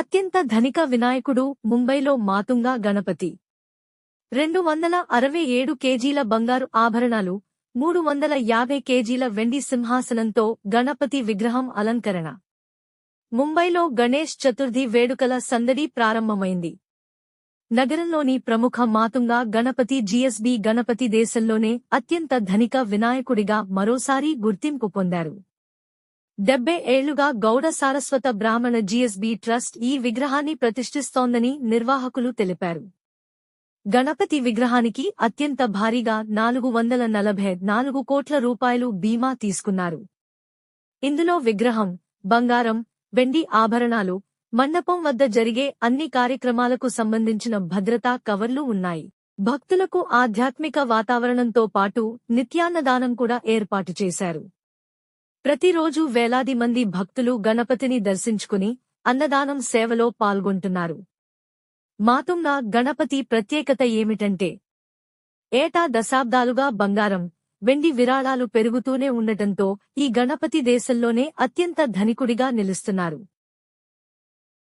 అత్యంత ధనిక వినాయకుడు ముంబైలో మాతుంగా గణపతి. రెండు వందల అరవై ఏడు కేజీల బంగారు ఆభరణాలు మూడు వందల యాభై కేజీల వెండి సింహాసనంతో గణపతి విగ్రహం అలంకరణ. ముంబైలో గణేష్ చతుర్థి వేడుకల సందడి ప్రారంభమైంది. నగరంలోని ప్రముఖ మాతుంగా గణపతి జీఎస్బీ గణపతి దేశంలోనే అత్యంత ధనిక వినాయకుడిగా మరోసారి గుర్తింపు పొందారు. డెబ్బై ఏళ్ళుగా గౌడ సారస్వత బ్రాహ్మణ జీఎస్బీ ట్రస్ట్ ఈ విగ్రహాన్ని ప్రతిష్ఠిస్తోందని నిర్వాహకులు తెలిపారు. గణపతి విగ్రహానికి అత్యంత భారీగా నాలుగు వందల నలభై నాలుగు కోట్ల రూపాయలు బీమా తీసుకున్నారు. ఇందులో విగ్రహం బంగారం వెండి ఆభరణాలు మండపం వద్ద జరిగే అన్ని కార్యక్రమాలకు సంబంధించిన భద్రతా కవర్లు ఉన్నాయి. భక్తులకు ఆధ్యాత్మిక వాతావరణంతో పాటు నిత్యాన్నదానం కూడా ఏర్పాటు చేశారు. ప్రతిరోజు వేలాది మంది భక్తులు గణపతిని దర్శించుకుని అన్నదానం సేవలో పాల్గొంటున్నారు. మాతుంగా గణపతి ప్రత్యేకత ఏమిటంటే ఏటా దశాబ్దాలుగా బంగారం వెండి విరాళాలు పెరుగుతూనే ఉండటంతో ఈ గణపతి దేశంలోనే అత్యంత ధనికుడిగా నిలుస్తున్నారు.